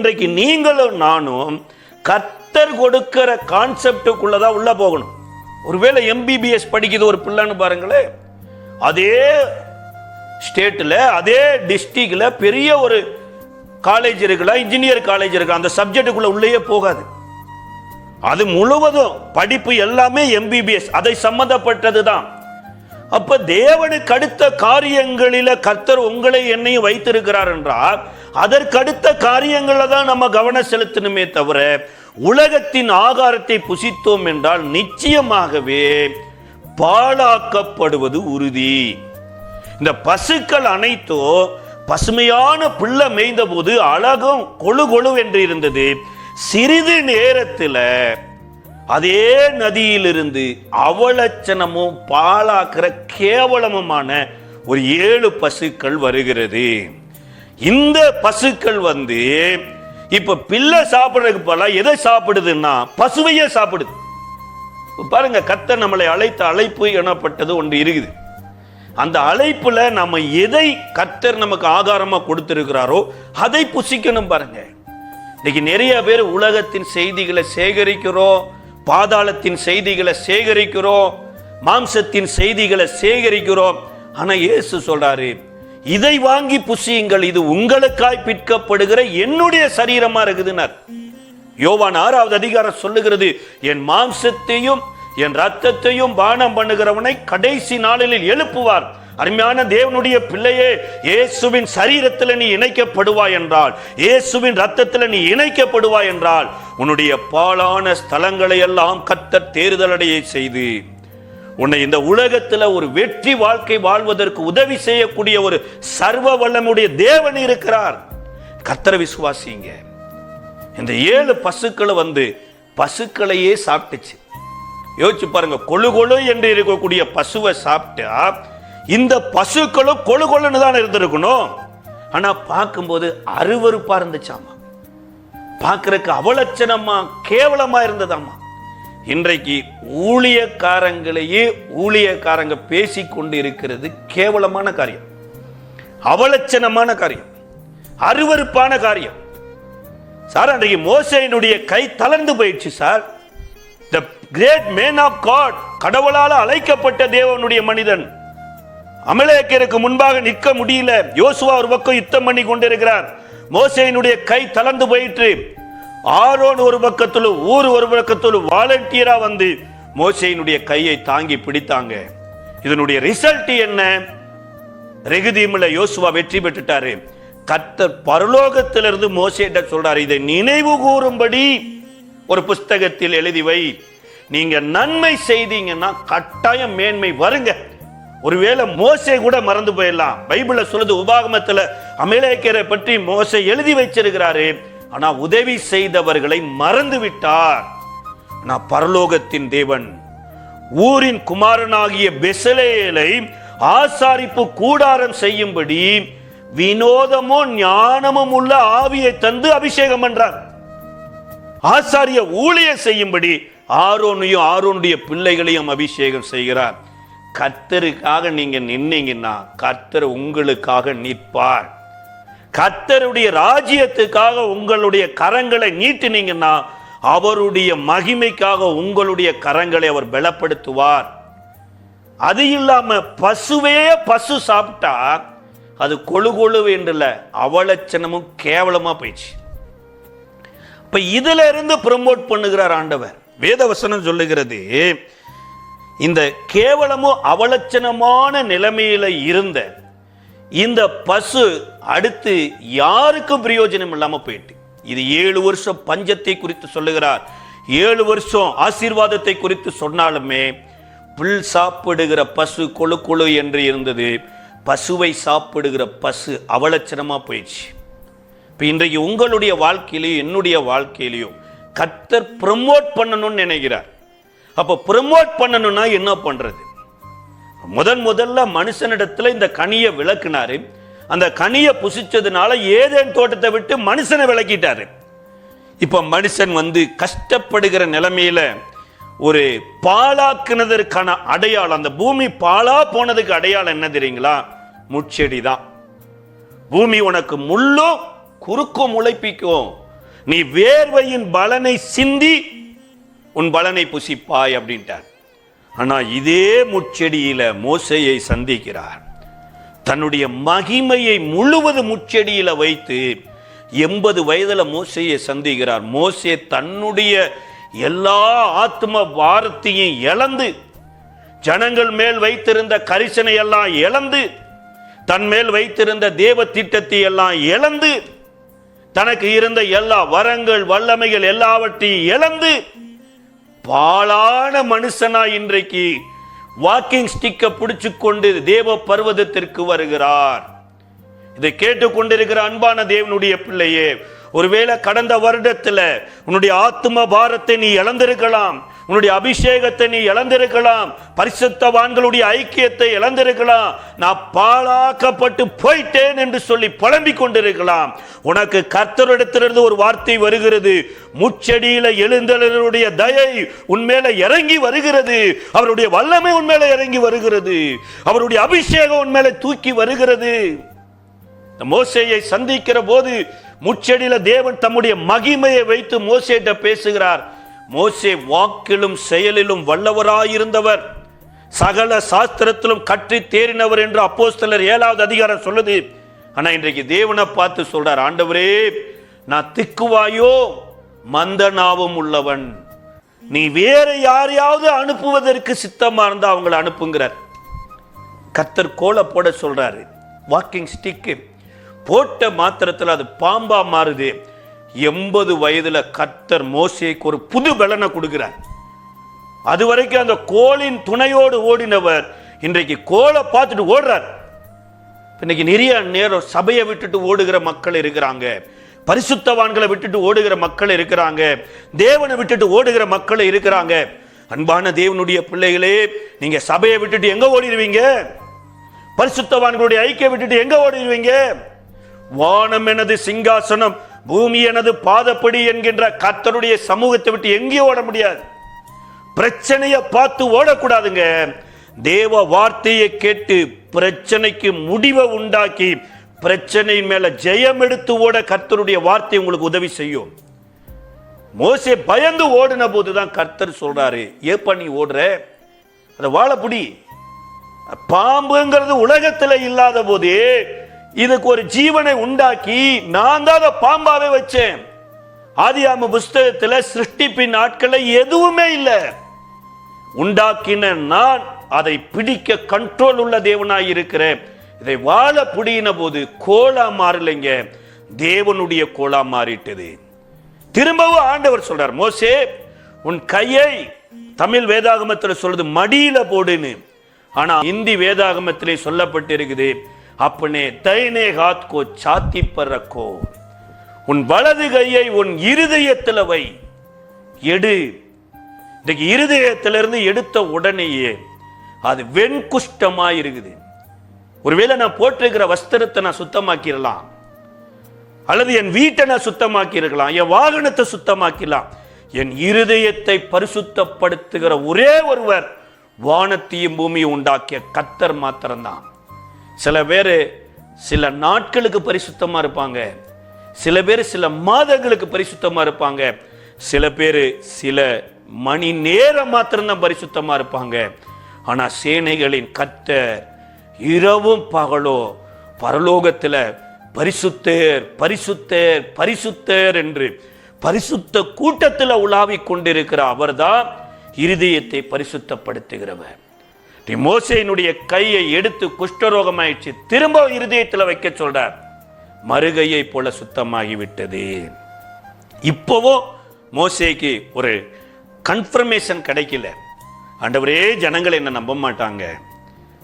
இன்றைக்கு நீங்களும் நானும் கத்தர் கொடுக்கிற கான்செப்டுக்குள்ளதான் உள்ள போகணும். ஒருவேளை எம்பிபிஎஸ் படிக்குது ஒரு பிள்ளைன்னு பாருங்களேன் அதே ஸ்டேட்டில் அதே டிஸ்ட்ரிக்டில் பெரிய ஒரு காலேஜ் இருக்கலாம் இன்ஜினியர் காலேஜ் இருக்கலாம் அந்த சப்ஜெக்டுக்குள்ள உள்ளேயே போகாது. அது முழுவதும் படிப்பு எல்லாமே எம்பிபிஎஸ் அதை சம்மந்தப்பட்டது தான் அப்ப தேவனுக்கு அடுத்த காரியங்களில கர்த்தர் உங்களை என்னையும் வைத்திருக்கிறார் என்றால் அதற்கடுத்த காரியங்களில் தான் நம்ம கவனம் செலுத்தணுமே தவிர உலகத்தின் ஆகாரத்தை புசித்தோம் என்றால் நிச்சயமாகவே பாழாக்கப்படுவது உறுதி. இந்த பசுக்கள் அனைத்தும் பசுமையான புல்ல மேய்ந்த போது அழகும் கொழு கொழு என்று இருந்தது. சிறிது நேரத்தில் அதே நதியிலிருந்து அவலட்சணமும் பாழாக்கிற கேவலமுமான ஒரு ஏழு பசுக்கள் வருகிறது. இந்த பசுக்கள் வந்து இப்ப பிள்ளை சாப்பிடுறதுக்கு போல எதை சாப்பிடுதுன்னா பசுவையே சாப்பிடுது. பாருங்க கத்த நம்மளை அழைத்த அழைப்பு எனப்பட்டது ஒன்று இருக்குது. அந்த அழைப்புல நம்ம எதை கத்தர் நமக்கு ஆதாரமா கொடுத்திருக்கிறாரோ அதை புசிக்கணும் பாருங்க. இன்னைக்கு நிறைய பேர் உலகத்தின் செய்திகளை சேகரிக்கிறோம் பாதாளத்தின் செய்திகளை சேகரிக்கிறோம் மாம்சத்தின் செய்திகளை சேகரிக்கிறோம். ஆனால் இயேசு சொல்றாரு இதை வாங்கி புசியுங்கள் இது உங்களுக்காய் பிற்கப்படுகிற என்னுடைய சரீரமா இருக்குதுன்னார். யோவான் ஆறாவது அதிகாரம் சொல்லுகிறது என் மாம்சத்தையும் என் ரத்தத்தையும் பானம் பண்ணுகிறவனை கடைசி நாளில் எழுப்புவார். அருமையான தேவனுடைய பிள்ளையே இயேசுவின் சரீரத்தில் நீ இணைக்கப்படுவாய் என்றால் இயேசுவின் ரத்தத்தில் நீ இணைக்கப்படுவாய் என்றால் உன்னுடைய பாழான ஸ்தலங்களை எல்லாம் கத்தர் தேர்தலடைய செய்து உன்னை இந்த உலகத்தில் ஒரு வெற்றி வாழ்க்கை வாழ்வதற்கு உதவி செய்யக்கூடிய ஒரு சர்வ வல்லமுடைய தேவன் இருக்கிறார். கத்தரை விசுவாசிங்க இந்த ஏழு பசுக்களை வந்து பசுக்களையே சாப்பிட்டுச்சு. யோசிச்சு பாருங்க கொழு கொழு என்று இருக்கக்கூடிய பசுவை சாப்பிட்டா இந்த பசுக்களும் கொழு கொழுன்னு தான் இருந்திருக்கணும். ஆனா பார்க்கும்போது அருவருப்பா இருந்துச்சாமா. பார்க்கறதுக்கு அவலட்சணமா கேவலமா இருந்ததாமா. இன்றைக்கு ஊழியக்காரங்களையே ஊழியக்காரங்க பேசி கொண்டு இருக்கிறது கேவலமான காரியம். அவலட்சணமான காரியம். அருவருப்பான காரியம். சார் அன்றைக்கு மோசையினுடைய கை தளர்ந்து போயிடுச்சு sir. The great man of God கடவுளால் அழைக்கப்பட்ட தேவனுடைய மனிதன். அமலேக்கருக்கு முன்பாக நிற்க முடியல. யோசுவா ஒரு பக்கம் யுத்தம் பண்ணி கொண்டிருக்கிறார். மோசையினுடைய கை தளர்ந்து போயிற்று. ஆரோன் ஒரு பக்கத்தில் ஊர் ஒரு பக்கத்தில் வாலண்டியரா வந்து மோசையினுடைய கையை தாங்கி பிடித்தாங்க. இதனுடைய ரிசல்ட் என்ன? ரெகுதீமில் யோசுவா வெற்றி பெற்றுட்டாரு. கத்தர் பரலோகத்திலிருந்து மோசையிட்ட சொல்றாரு இதை நினைவு கூறும்படி ஒரு புஸ்தகத்தில் எழுதி வை. நீங்க நன்மை செய்தீங்கன்னா கட்டாயம் மேன்மை வருங்க. ஒருவேளை மோசை கூட மறந்து போயிடலாம். பைபிள சொல்லுது உபாகமத்துல அமலேக்கரை பற்றி மோசை எழுதி வச்சிருக்கிறாரு. ஆனா உதவி செய்தவர்களை மறந்து விட்டார் நான் பரலோகத்தின் தேவன் ஊரின் குமாரனாகிய பெசலேலை ஆசாரிப்பு கூடாரம் செய்யும்படி வினோதமும் ஞானமும் உள்ள ஆவியை தந்து அபிஷேகம் பண்றார். ஆசாரிய ஊழிய செய்யும்படி ஆரோனையும் ஆரோனுடைய பிள்ளைகளையும் அபிஷேகம் செய்கிறார். கர்த்தருக்காக நீங்க நின்னீங்கன்னா கர்த்தர் உங்களுக்காக நிற்பார். கர்த்தருடைய ராஜ்யத்துக்காக உங்களுடைய கரங்களை நீட்டினீங்கன்னா அவருடைய மகிமைக்காக உங்களுடைய கரங்களை அவர் பலப்படுத்துவார். அது இல்லாம பசுவே பசு சாப்பிட்டா அது கொழு கொழு என்றுல அவலட்சணமும் கேவலமா போயிடுச்சு. இப்ப இதுல இருந்து ப்ரமோட் பண்ணுகிறார் ஆண்டவர். வேதவசனம் சொல்லுகிறது இந்த கேவலமும் அவலட்சணமான நிலைமையில இருந்த இந்த பசு அடுத்து யாருக்கும் பிரயோஜனம் இல்லாமல் போயிட்டு. இது ஏழு வருஷம் பஞ்சத்தை குறித்து சொல்லுகிறார். ஏழு வருஷம் ஆசீர்வாதத்தை குறித்து சொன்னாலுமே புல் சாப்பிடுகிற பசு கொழு கொழு என்று இருந்தது. பசுவை சாப்பிடுகிற பசு அவலட்சணமாக போயிடுச்சு. இப்போ இன்றைக்கு உங்களுடைய வாழ்க்கையிலையும் என்னுடைய வாழ்க்கையிலையும் கத்தர் ப்ரமோட் பண்ணணும்னு நினைக்கிறார். அப்போ ப்ரமோட் பண்ணணும்னா என்ன பண்றது? முதன் முதல்ல மனுஷனிடத்துல இந்த கனியை விளக்குனாரு. அந்த கனியை புசிச்சதுனால ஏதேன் தோட்டத்தை விட்டு மனுஷனை விளக்கிட்டாரு. இப்ப மனுஷன் வந்து கஷ்டப்படுகிற நிலைமையில ஒரு பாழாக்குனதற்கான அடையாளம் அந்த பூமி பாழா போனதுக்கு அடையாளம் என்ன தெரியுங்களா? முட்செடி தான் பூமி உனக்கு முள்ளும் குறுக்கும் முளைப்பிக்கும் நீ வேர்வையின் பலனை சிந்தி உன் பலனை புசிப்பாய் அப்படின்ட்டார். ஆனால் இதே முச்செடியில் மோசையை சந்திக்கிறார். தன்னுடைய மகிமையை முழுவதும் முச்செடியில் வைத்து எண்பது வயதில் மோசையை சந்திக்கிறார். மோசே தன்னுடைய எல்லா ஆத்ம பாரத்தையும் இழந்து ஜனங்கள் மேல் வைத்திருந்த கரிசனை எல்லாம் இழந்து தன் மேல் வைத்திருந்த தேவ திட்டத்தை எல்லாம் இழந்து தனக்கு இருந்த எல்லா வரங்கள் வல்லமைகள் எல்லாவற்றையும் இழந்து பாலான மனுஷனா இன்றைக்கு வாக்கிங் ஸ்டிக்கை பிடிச்சு கொண்டு தேவ பர்வதத்திற்கு வருகிறார். இதை கேட்டுக்கொண்டிருக்கிற அன்பான தேவனுடைய பிள்ளையே ஒருவேளை கடந்த வருடத்துல உன்னுடைய ஆத்ம பாரத்தை நீ இழந்திருக்கலாம். உன்னுடைய அபிஷேகத்தை நீ இழந்திருக்கலாம். பரிசுத்தவான்களுடைய ஐக்கியத்தை இழந்திருக்கலாம். நான் பாழாக்கப்பட்டு போயிட்டேன் என்று சொல்லி புலம்பிக் கொண்டிருக்கலாம். உனக்கு கர்த்தரிடத்திலிருந்து ஒரு வார்த்தை வருகிறது. முச்செடியில எழுந்தவருடைய தயை உன்மேல இறங்கி வருகிறது. அவருடைய வல்லமை உன்மேல இறங்கி வருகிறது. அவருடைய அபிஷேகம் உன்மேல தூக்கி வருகிறது. மோசையை சந்திக்கிற போது முச்செடியில தேவன் தம்முடைய மகிமையை வைத்து மோசையிட்ட பேசுகிறார். மோசே வாக்கிலும் செயலிலும் வல்லவராயிருந்தவர். சகல சாஸ்திரத்திலும் கற்றி தேறினவர் என்று அப்போஸ்தலர் ஏழாவது அதிகாரம் சொல்லுது. ஆனால் இன்றைக்கு தேவனை பார்த்து சொல்றார் ஆண்டவரே நான் திக்குவாயோ? மந்தனாவும் உள்ளவன். நீ வேற யாரையாவது அனுப்புவதற்கு சித்தமா இருந்தா அவங்களை அனுப்புங்கிறார். கத்தர் கோலை போட சொல்றாரு. வாக்கிங் ஸ்டிக்கு போட்ட மாத்திரத்தில் அது பாம்பா மாறுது. எண்பது வயதுல கத்தர் மோசேக்கு ஒரு புது பலனை கொடுக்கிறார். அது வரைக்கும் அந்த கோலின் துணையோடு ஓடினவர் இன்றைக்கு கோலை பார்த்துட்டு ஓடுறார். இன்னைக்கு நிறைய நேரம் சபையை விட்டுட்டு ஓடுகிற மக்கள் இருக்கிறாங்க. பரிசுத்தவான்களை விட்டுட்டு ஓடுகிற மக்கள் இருக்கிறாங்க. தேவனை விட்டுட்டு ஓடுகிற மக்கள் இருக்கிறாங்க. அன்பான தேவனுடைய பிள்ளைகளே நீங்க சபையை விட்டுட்டு எங்க ஓடிடுவீங்க? பரிசுத்தவான்களுடைய ஐக்கிய விட்டுட்டு எங்க ஓடிடுவீங்க? வானம் எனது சிங்காசனம் பூமி எனது பாதப்படி என்கின்ற கர்த்தருடைய சமூகத்தை விட்டு எங்கேயும் ஓட முடியாது. பிரச்சனையை பார்த்து ஓடக்கூடாதுங்க. தேவ வார்த்தையை கேட்டு பிரச்சனைக்கு முடிவை உண்டாக்கி பிரச்சனையின் மேல ஜெயம் எடுத்து ஓட கர்த்தருடைய வார்த்தை உங்களுக்கு உதவி செய்யும். மோசே பயந்து ஓடின போதுதான் கர்த்தர் சொல்றாரு ஏப்பா நீ ஓடுற? அதை வாழப்புடி பாம்புங்கிறது உலகத்தில் இல்லாத போது இதுக்கு ஒரு ஜீவனை உண்டாக்கி நான் தான் அதை பாம்பாவே வச்சேன். ஆதியாம புஸ்தகத்துல சிருஷ்டிப்பின் ஆட்களை எதுவுமே இல்லை. உண்டாக்கின நான் அதை பிடிக்க கண்ட்ரோல் உள்ள தேவனாய் இருக்கிறேன். இதை வாழ புடியின போது கோலா மாறலைங்க. தேவனுடைய கோலா மாறிட்டது. திரும்பவும் ஆண்டவர் சொல்றார் மோசே உன் கையை தமிழ் வேதாகமத்தில் சொல்றது மடியில போடுன்னு. ஆனா இந்தி வேதாகமத்திலே சொல்லப்பட்டிருக்குது அப்பனே தைனே ஹாத்கோ சாத்தி பறக்கோ. உன் வலது கையை உன் இருதயத்தில் வை. எடு. இன்னைக்கு இருதயத்திலிருந்து எடுத்த உடனேயே அது வெண்குஷ்டமா இருக்குது ஒருவேளை நான் போட்டிருக்கிற வஸ்திரத்தை நான் சுத்தமாக்கிடலாம் அல்லது என் வீட்டை நான் சுத்தமாக்கியிருக்கலாம். என் வாகனத்தை சுத்தமாக்கலாம் என் இருதயத்தை பரிசுத்தப்படுத்துகிற ஒரே ஒருவர் வானத்தையும் பூமியை உண்டாக்கிய கத்தர் மாத்திரம்தான். சில பேர் சில நாட்களுக்கு பரிசுத்தமாக இருப்பாங்க. சில பேர் சில மாதங்களுக்கு பரிசுத்தமாக இருப்பாங்க. சில பேர் சில மணி நேரம் மாத்திரம்தான் பரிசுத்தமாக இருப்பாங்க. ஆனால் சேனைகளின் கத்தர் இரவும் பகலோ பரலோகத்தில் பரிசுத்தர் பரிசுத்தர் பரிசுத்தர் என்று பரிசுத்த கூட்டத்தில் உலாவிக் கொண்டிருக்கிற அவர்தான் இருதயத்தை பரிசுத்தப்படுத்துகிறவர். நீ கையை எடுத்து குஷ்டரோகமாயிடுச்சு. திரும்ப இருதயத்தில் வைக்க சொல்றார். மறுகையை போல சுத்தமாகி விட்டது இப்போவோ மோசேக்கு ஒரு கன்ஃபர்மேஷன் கிடைக்கல. ஆண்டவரே ஜனங்கள் என்ன நம்ப மாட்டாங்க.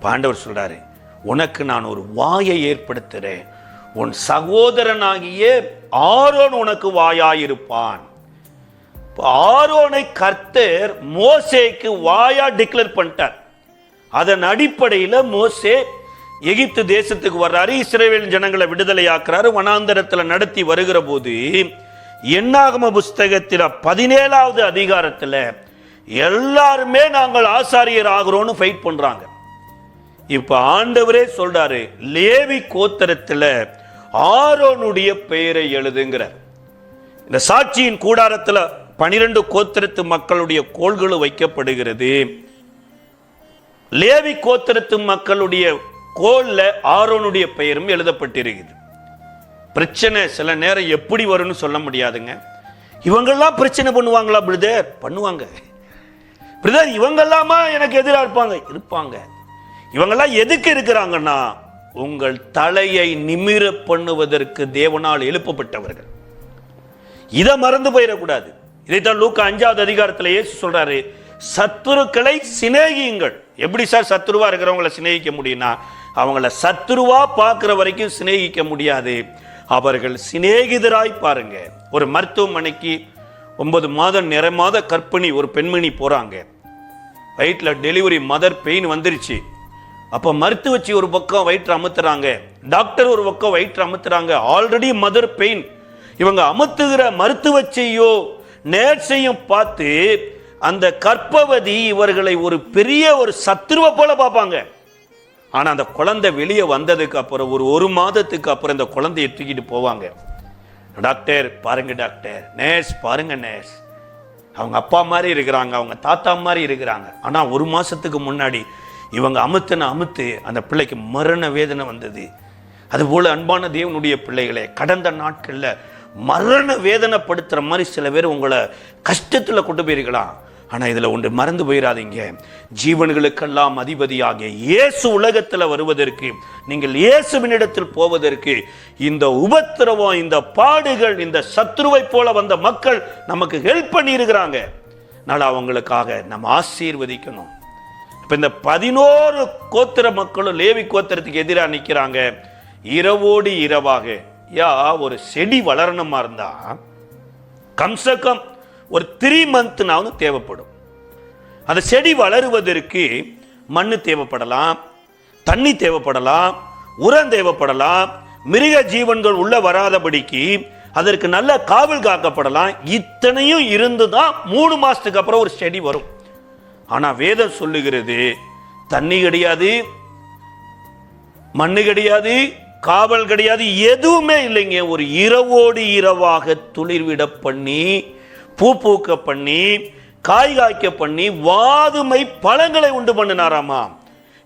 பாண்டவர் சொல்றாரு உனக்கு நான் ஒரு வாயை ஏற்படுத்துறேன். உன் சகோதரனாகிய ஆரோன் உனக்கு வாயாயிருப்பான். ஆரோனை கர்த்தர் மோசேக்கு வாயா டிக்ளேர் பண்ணிட்டார். அதன் அடிப்படையில் மோசே எகிப்து தேசத்துக்கு வர்றாரு இஸ்ரேவேல் ஜனங்களை விடுதலை ஆக்குறாரு வனாந்தரத்தில் நடத்தி வருகிற போது எண்ணாகம புஸ்தகத்தில் பதினேழாவது அதிகாரத்தில் எல்லாருமே நாங்கள் ஆசாரியர் ஆகிறோம்னு ஃபைட் பண்றாங்க. இப்ப ஆண்டவரே சொல்றாரு லேவி கோத்தரத்தில் ஆரோனுடைய பெயரை எழுதுங்கிறார். இந்த சாட்சியின் கூடாரத்தில் பனிரெண்டு கோத்திரத்து மக்களுடைய கோள்களும் வைக்கப்படுகிறது. லேவி கோத்திரத்து மக்களுடைய கோல்ல ஆரோனுடைய பெயரும் எழுதப்பட்டிருக்குது. பிரச்சனை சில நேரம் எப்படி வரும்னு சொல்ல முடியாதுங்க. இவங்கெல்லாம் பிரச்சனை பண்ணுவாங்களா பிரதர்? பண்ணுவாங்க. பிரதர் இவங்கெல்லாமா எனக்கு எதிராக இருப்பாங்க? இருப்பாங்க. இவங்கெல்லாம் எதுக்கு இருக்கிறாங்கன்னா உங்கள் தலையை நிமிர பண்ணுவதற்கு தேவனால் எழுப்பப்பட்டவர்கள். இதை மறந்து போயிடக்கூடாது. இதைத்தான் லூக்கா அஞ்சாவது அதிகாரத்தில் இயேசு சொல்றாரு சத்துருக்களை சிநேகியுங்கள். எப்படி சார் சத்துருவா இருக்கிறவங்கள சிநேகிக்க முடியும்னா அவங்கள சத்துருவா பார்க்குற வரைக்கும் சிநேகிக்க முடியாது. அவர்கள் சிநேகிதராய் பாருங்க. ஒரு மருத்துவமனைக்கு ஒன்பது மாதம் நிறைமாத கற்பிணி ஒரு பெண்மணி போகிறாங்க வயிற்றில் டெலிவரி மதர் பெயின் வந்துருச்சு. அப்போ மருத்துவச்சி ஒரு பக்கம் வயிற்று அமுத்துறாங்க. டாக்டர் ஒரு பக்கம் வயிற்று அமுத்துறாங்க. ஆல்ரெடி மதர் பெயின் இவங்க அமுத்துகிற மருத்துவச்சையோ நேர்ச்சையும் பார்த்து அந்த கற்பவதி இவர்களை ஒரு பெரிய ஒரு சத்ருவை போல பார்ப்பாங்க. ஆனால் அந்த குழந்தை வெளியே வந்ததுக்கு அப்புறம் ஒரு ஒரு மாதத்துக்கு அப்புறம் இந்த குழந்தையை தூக்கிட்டு போவாங்க. டாக்டர் பாருங்க டாக்டர். நேர்ஸ் பாருங்க நேர்ஸ். அவங்க அப்பா மாதிரி இருக்கிறாங்க அவங்க தாத்தா மாதிரி இருக்கிறாங்க. ஆனால் ஒரு மாதத்துக்கு முன்னாடி இவங்க அமுத்துன அமுத்து அந்த பிள்ளைக்கு மரண வேதனை வந்தது. அதுபோல் அன்பான தேவனுடைய பிள்ளைகளே கடந்த நாட்களில் மரண வேதனைப்படுத்துகிற மாதிரி சில பேர் உங்களை கஷ்டத்தில் கொண்டு போயிருக்கலாம். ஆனால் இதில் ஒன்று மறந்து போயிடாதீங்க ஜீவன்களுக்கெல்லாம் அதிபதியாக இயேசு உலகத்தில் வருவதற்கு நீங்கள் இயேசுவினிடத்தில் போவதற்கு இந்த உபத்திரவம் இந்த பாடுகள் இந்த சத்ருவை போல வந்த மக்கள் நமக்கு ஹெல்ப் பண்ணியிருக்கிறாங்க. அதனால் அவங்களுக்காக நம்ம ஆசீர்வதிக்கணும். இப்போ இந்த பதினோரு கோத்திர மக்களும் லேவி கோத்திரத்துக்கு எதிராக நிற்கிறாங்க இரவோடு இரவாக. யா ஒரு செடி வளரணுமா இருந்தா? கம்சக்கம் ஒரு த்ரீ மந்த்னாவது தேவைப்படும். அந்த செடி வளருவதற்கு மண் தேவைப்படலாம் தண்ணி தேவைப்படலாம் உரம் தேவைப்படலாம் மிருக ஜீவன்கள் உள்ள வராதபடிக்கு அதற்கு நல்ல காவல் காக்கப்படலாம். இத்தனையும் இருந்து தான் மூணு மாதத்துக்கு அப்புறம் ஒரு செடி வரும். ஆனால் வேதம் சொல்லுகிறது தண்ணி கிடையாது மண்ணு கிடையாது காவல் கிடையாது எதுவுமே இல்லைங்க. ஒரு இரவோடு இரவாக துளிர்விட பண்ணி பூ பூக்க பண்ணி காய் காய்க்க பண்ணி வாதுமை பழங்களை உண்டு பண்ணினாராமா?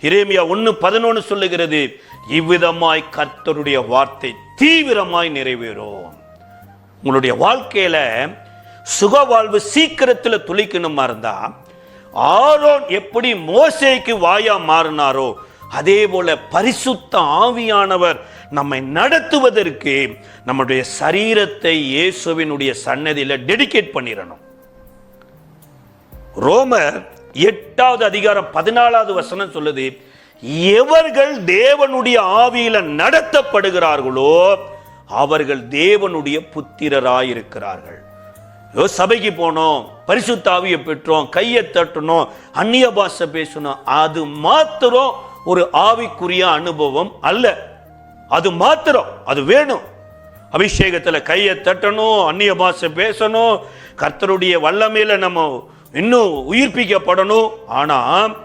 இரேமியா ஒன்று பதினொன்று சொல்லுகிறது இவ்விதமாய் கர்த்தருடைய வார்த்தை தீவிரமாய் நிறைவேறும். உங்களுடைய வாழ்க்கையில சுக வாழ்வு சீக்கிரத்தில் துளிக்கணுமா இருந்தா ஆரோன் எப்படி மோசைக்கு வாயா மாறினாரோ அதே போல பரிசுத்த ஆவியானவர் நம்மை நடத்துவதற்கு நம்முடைய சரீரத்தை இயேசுவினுடைய சன்னதியில டெடிகேட் பண்ணிடணும் ரோமர் எட்டாவது அதிகாரம் பதினாலாவது வசனம் சொல்லுது எவர்கள் தேவனுடைய ஆவியில நடத்தப்படுகிறார்களோ அவர்கள் தேவனுடைய புத்திரராயிருக்கிறார்கள். சபைக்கு போனோம் பரிசுத்த ஆவியை பெற்றோம் கையை தட்டணும் அந்நிய பாஷை பேசணும் அது மாத்திரம் ஒரு ஆவிக்குரிய அனுபவம் அல்ல. அது மாத்திரம் அது வேணும். அபிஷேகத்தில் கையை தட்டணும் அந்நிய பாஷை பேசணும் கர்த்தருடைய வல்லமையில் நம்ம இன்னும் உயிர்ப்பிக்கப்படணும். ஆனால்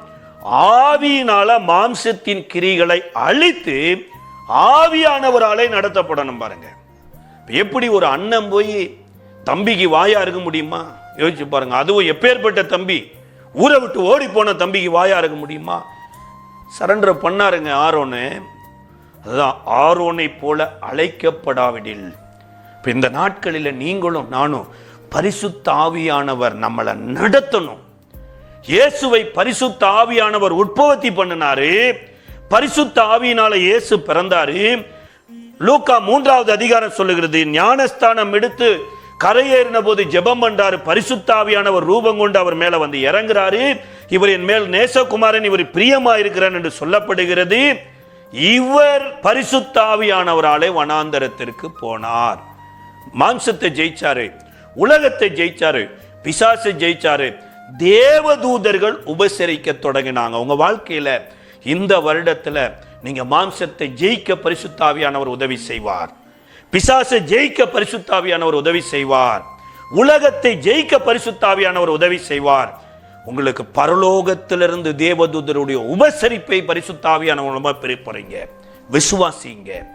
ஆவியினால மாம்சத்தின் கிரிகளை அழித்து ஆவியானவராலே நடத்தப்படணும் பாருங்க. எப்படி ஒரு அண்ணன் போய் தம்பிக்கு வாயா இருக்க முடியுமா? யோசிச்சு பாருங்க. அதுவும் எப்பேற்பட்ட தம்பி? ஊரை விட்டு ஓடி போன தம்பிக்கு வாயா இருக்க முடியுமா? சரண்டர் பண்ணாருங்க ஆரோனு அதுதான் ஆரோனை போல அழைக்கப்படாவிடில். இப்போ இந்த நாட்களில் நீங்களும் நானும் பரிசுத்த ஆவியானவர் நம்மளை நடத்தணும். இயேசுவை பரிசுத்த ஆவியானவர் உற்பத்தி பண்ணினாரு. பரிசுத்த ஆவியினால இயேசு பிறந்தாரு. லூக்கா மூன்றாவது அதிகாரம் சொல்லுகிறது ஞானஸ்தானம் எடுத்து கரையேறின போது ஜெபம் பண்றாரு. பரிசுத்தாவியானவர் ரூபம் கொண்டு அவர் மேல வந்து இறங்குறாரு. இவர் என் மேல் நேசகுமாரன் இவர் பிரியமா இருக்கிறான் என்று சொல்லப்படுகிறது. இவர் பரிசுத்தாவியானவராலே வனாந்தரத்திற்கு போனார். மாம்சத்தை ஜெயிச்சாரு உலகத்தை ஜெயிச்சாரு பிசாசை ஜெயிச்சாரு. தேவதூதர்கள் உபசரிக்க தொடங்கினாங்க. உங்க வாழ்க்கையில இந்த வருடத்துல நீங்க மாம்சத்தை ஜெயிக்க பரிசுத்தாவியானவர் உதவி செய்வார். பிசாசை ஜெயிக்க பரிசுத்தாவியானவர் உதவி செய்வார். உலகத்தை ஜெயிக்க பரிசுத்தாவியானவர் உதவி செய்வார். உங்களுக்கு பரலோகத்திலிருந்து தேவதூதருடைய உபசரிப்பை பரிசுத்தாவியானவர் மூலமா பெற போறீங்க. விசுவாசிங்க.